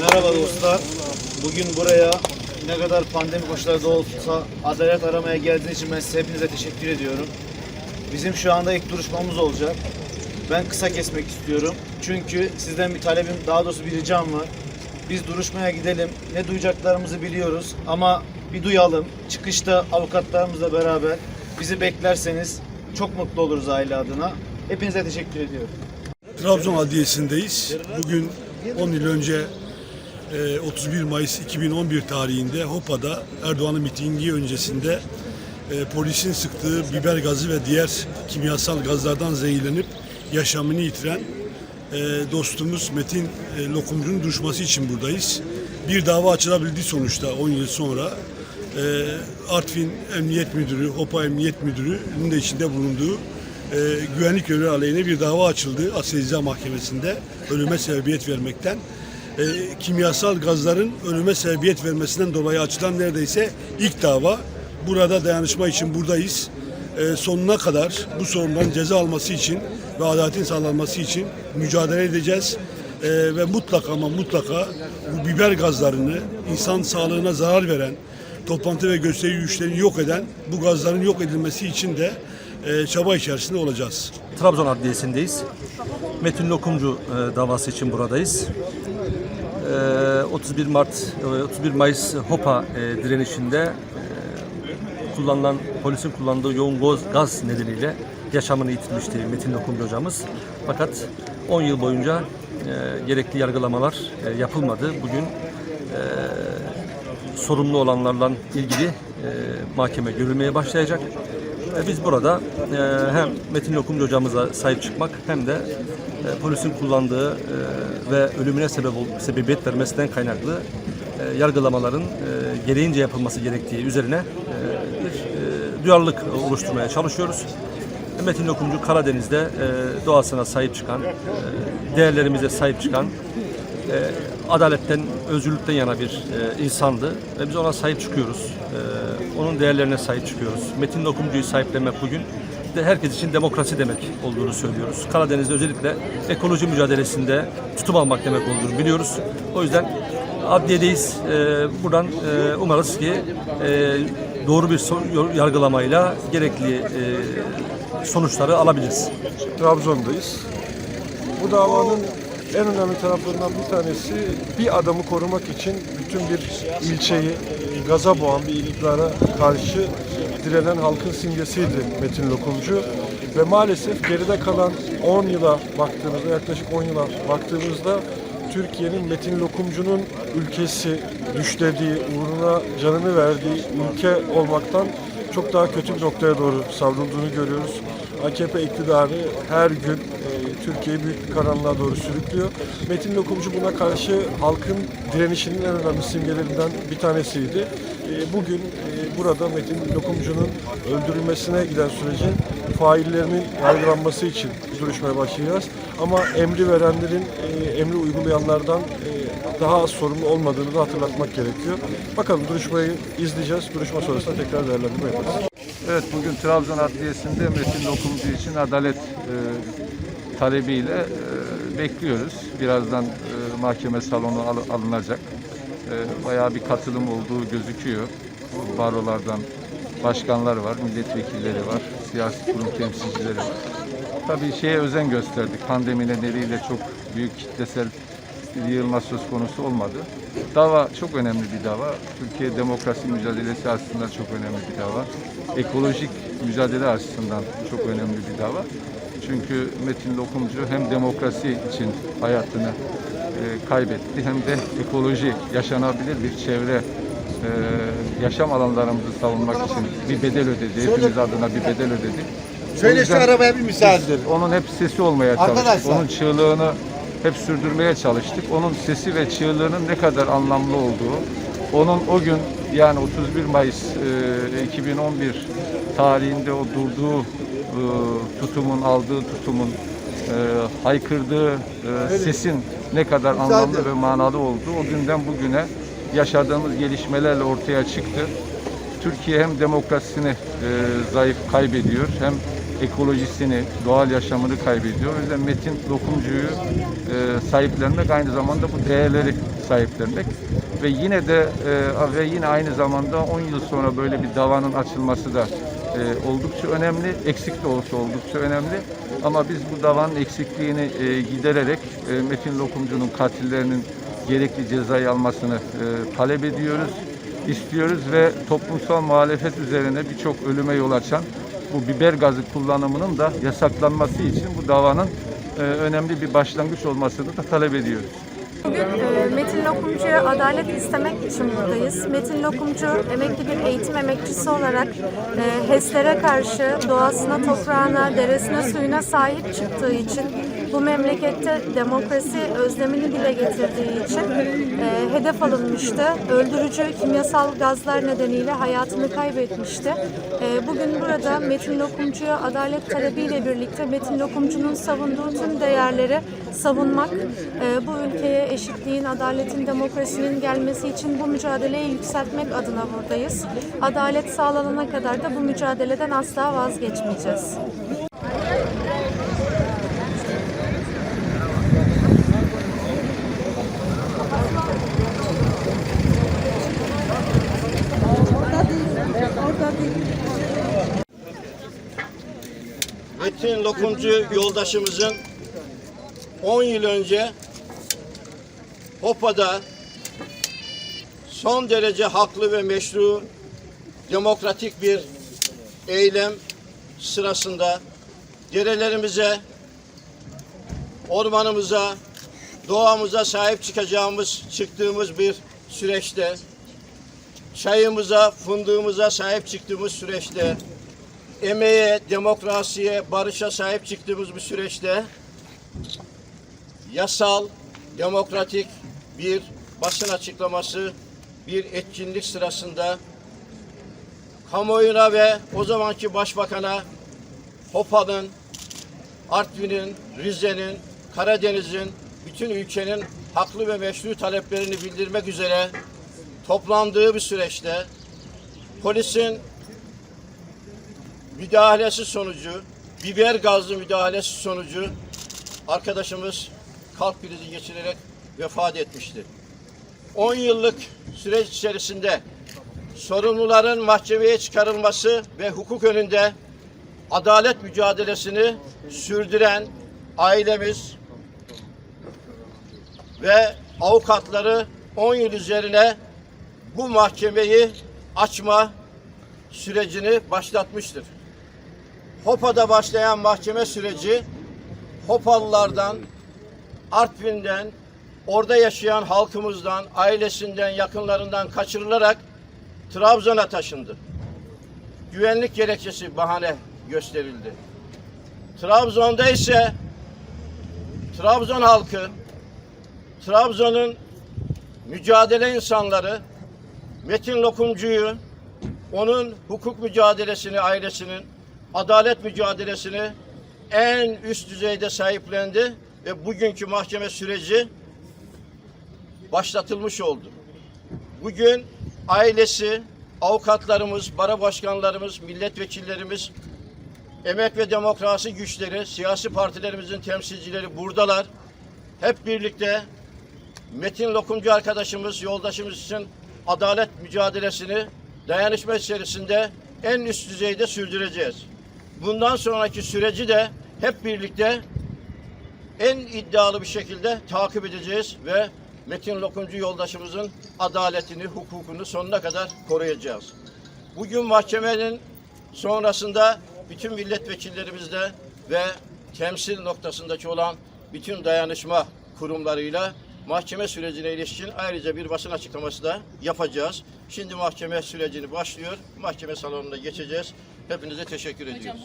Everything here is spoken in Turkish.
Merhaba dostlar. Bugün buraya ne kadar pandemi koşulları da olsa adalet aramaya geldiğiniz için ben size hepinize teşekkür ediyorum. Bizim şu anda ilk duruşmamız olacak. Ben kısa kesmek istiyorum. Çünkü sizden bir talebim, daha doğrusu bir ricam var. Biz duruşmaya gidelim. Ne duyacaklarımızı biliyoruz ama bir duyalım. Çıkışta avukatlarımızla beraber bizi beklerseniz çok mutlu oluruz aile adına. Hepinize teşekkür ediyorum. Trabzon Adliyesi'ndeyiz. Bugün 10 yıl önce 31 Mayıs 2011 tarihinde Hopa'da Erdoğan'ın mitingi öncesinde e, polisin sıktığı biber gazı ve diğer kimyasal gazlardan zehirlenip yaşamını yitiren e, dostumuz Metin e, Lokumcu'nun duruşması için buradayız. Bir dava açılabildi sonuçta 10 yıl sonra. Artvin Emniyet Müdürü, Hopa Emniyet Müdürü'nün de içinde bulunduğu e, güvenlik görevli aleyhine bir dava açıldı Asya Mahkemesi'nde ölüme sebebiyet vermekten. E, kimyasal gazların ölüme sebebiyet vermesinden dolayı açılan neredeyse ilk dava. Burada dayanışma için buradayız. E, sonuna kadar bu sorunların ceza alması için ve adaletin sağlanması için mücadele edeceğiz. E, ve mutlaka ama mutlaka bu biber gazlarını insan sağlığına zarar veren, toplantı ve gösteri güçlerini yok eden bu gazların yok edilmesi için de e, çaba içerisinde olacağız. Trabzon Adliyesi'ndeyiz. Metin Lokumcu e, davası için buradayız. E, 31 Mart, e, 31 Mayıs Hopa e, direnişinde e, kullanılan, polisin kullandığı yoğun gaz, gaz nedeniyle yaşamını yitirmişti Metin Lokumcu hocamız. Fakat 10 yıl boyunca e, gerekli yargılamalar e, yapılmadı. Bugün e, sorumlu olanlarla ilgili e, mahkeme görülmeye başlayacak. E, Biz burada e, hem Metin Lokumcu hocamıza sahip çıkmak hem de e, polisin kullandığı ve ölümüne sebep sebebiyet vermesinden kaynaklı yargılamaların e, gereğince yapılması gerektiği üzerine bir duyarlılık oluşturmaya çalışıyoruz. Metin Lokumcu Karadeniz'de doğasına sahip çıkan, değerlerimize sahip çıkan, adaletten, özgürlükten yana bir insandı ve biz ona sahip çıkıyoruz. Onun değerlerine sahip çıkıyoruz. Metin Lokumcu'yu sahiplenmek bugün de herkes için demokrasi demek olduğunu söylüyoruz. Karadeniz'de özellikle ekoloji mücadelesinde tutum almak demek olduğunu biliyoruz. O yüzden adliyedeyiz. E, buradan e, umarız ki e, doğru bir yargılamayla gerekli e, sonuçları alabiliriz. Trabzon'dayız. Bu davanın en önemli taraflarından bir tanesi bir adamı korumak için bütün bir ilçeyi gaza boğan bir iktidara karşı direnen halkın simgesiydi Metin Lokumcu. Ve maalesef geride kalan 10 yıla baktığımızda, yaklaşık 10 yıla baktığımızda Türkiye'nin Metin Lokumcu'nun ülkesi düşlediği, uğruna canını verdiği ülke olmaktan çok daha kötü bir noktaya doğru savrulduğunu görüyoruz. AKP iktidarı her gün Türkiye'yi büyük bir karanlığa doğru sürüklüyor. Metin Lokumcu buna karşı halkın direnişinin en önemli simgelerinden bir tanesiydi. E, bugün e, burada Metin Lokumcu'nun öldürülmesine giden sürecin faillerinin yargılanması için duruşmaya başlayacağız. Ama emri verenlerin, e, emri uygulayanlardan e, daha az sorumlu olmadığını da hatırlatmak gerekiyor. Bakalım duruşmayı izleyeceğiz. Duruşma sonrasında tekrar değerlendirme yaparız. Evet bugün Trabzon Adliyesi'nde Metin Lokumcu için adalet e, talebiyle e, bekliyoruz. Birazdan e, mahkeme salonu al- alınacak. E, bayağı bir katılım olduğu gözüküyor. Barolardan başkanlar var, milletvekilleri var, siyasi kurum temsilcileri var. Tabii şeye özen gösterdik. Pandemi nedeniyle çok büyük kitlesel yığılma söz konusu olmadı. Dava çok önemli bir dava. Türkiye demokrasi mücadelesi açısından çok önemli bir dava. Ekolojik mücadele açısından çok önemli bir dava. Çünkü Metin Lokumcu hem demokrasi için hayatını e, kaybetti hem de ekoloji, yaşanabilir bir çevre e, yaşam alanlarımızı savunmak için bir bedel ödedi. Hepimiz adına bir bedel ödedi. Şöyle şu arabaya bir müsaade. Onun hep sesi olmaya çalıştık. Arkadaşlar. Onun çığlığını hep sürdürmeye çalıştık. Onun sesi ve çığlığının ne kadar anlamlı olduğu, onun o gün yani 31 Mayıs e, 2011 tarihinde o durduğu e, tutumun, aldığı tutumun, e, haykırdığı e, sesin ne kadar anlamlı ve manalı olduğu o günden bugüne yaşadığımız gelişmelerle ortaya çıktı. Türkiye hem demokrasisini e, zayıf kaybediyor hem ekolojisini, doğal yaşamını kaybediyor. O yüzden Metin Lokumcu'yu e, sahiplenmek aynı zamanda bu değerleri sahiplenmek ve yine de e, ve yine aynı zamanda 10 yıl sonra böyle bir davanın açılması da e, oldukça önemli. Eksik de olsa oldukça önemli. Ama biz bu davanın eksikliğini e, gidererek e, Metin Lokumcu'nun katillerinin gerekli cezayı almasını e, talep ediyoruz, istiyoruz ve toplumsal muhalefet üzerine birçok ölüme yol açan bu biber gazı kullanımının da yasaklanması için bu davanın e, önemli bir başlangıç olmasını da talep ediyoruz. Bugün e, Metin Lokumcu'ya adalet istemek için buradayız. Metin Lokumcu emekli bir eğitim emekçisi olarak e, HES'lere karşı doğasına, toprağına, deresine, suyuna sahip çıktığı için bu memlekette demokrasi özlemini dile getirdiği için e, hedef alınmıştı. Öldürücü kimyasal gazlar nedeniyle hayatını kaybetmişti. E, bugün burada Metin Lokumcu'ya adalet talebiyle birlikte Metin Lokumcu'nun savunduğu tüm değerleri savunmak, e, bu ülkeye eşitliğin, adaletin, demokrasinin gelmesi için bu mücadeleyi yükseltmek adına buradayız. Adalet sağlanana kadar da bu mücadeleden asla vazgeçmeyeceğiz. Metin Lokumcu yoldaşımızın 10 yıl önce Hopa'da son derece haklı ve meşru demokratik bir eylem sırasında derelerimize, ormanımıza, doğamıza sahip çıkacağımız, çıktığımız bir süreçte, çayımıza, fındığımıza sahip çıktığımız süreçte, emeğe, demokrasiye, barışa sahip çıktığımız bir süreçte yasal, demokratik bir basın açıklaması, bir etkinlik sırasında kamuoyuna ve o zamanki başbakana Hopa'nın, Artvin'in, Rize'nin, Karadeniz'in, bütün ülkenin haklı ve meşru taleplerini bildirmek üzere toplandığı bir süreçte polisin müdahalesi sonucu, biber gazlı müdahalesi sonucu arkadaşımız kalp krizi geçirerek vefat etmişti. 10 yıllık süreç içerisinde sorumluların mahkemeye çıkarılması ve hukuk önünde adalet mücadelesini sürdüren ailemiz ve avukatları 10 yıl üzerine bu mahkemeyi açma sürecini başlatmıştır. Hopa'da başlayan mahkeme süreci Hopalılardan, Artvin'den, orada yaşayan halkımızdan, ailesinden, yakınlarından kaçırılarak Trabzon'a taşındı. Güvenlik gerekçesi bahane gösterildi. Trabzon'da ise Trabzon halkı, Trabzon'un mücadele insanları Metin Lokumcu'yu onun hukuk mücadelesini, ailesinin adalet mücadelesini en üst düzeyde sahiplendi ve bugünkü mahkeme süreci başlatılmış oldu. Bugün ailesi, avukatlarımız, bara başkanlarımız, milletvekillerimiz, emek ve demokrasi güçleri, siyasi partilerimizin temsilcileri buradalar. Hep birlikte Metin Lokumcu arkadaşımız, yoldaşımız için adalet mücadelesini dayanışma içerisinde en üst düzeyde sürdüreceğiz. Bundan sonraki süreci de hep birlikte en iddialı bir şekilde takip edeceğiz ve Metin Lokumcu yoldaşımızın adaletini, hukukunu sonuna kadar koruyacağız. Bugün mahkemenin sonrasında bütün milletvekillerimizle ve temsil noktasındaki olan bütün dayanışma kurumlarıyla mahkeme sürecine ilişkin ayrıca bir basın açıklaması da yapacağız. Şimdi mahkeme sürecini başlıyor. Mahkeme salonuna geçeceğiz. Hepinize teşekkür ediyoruz.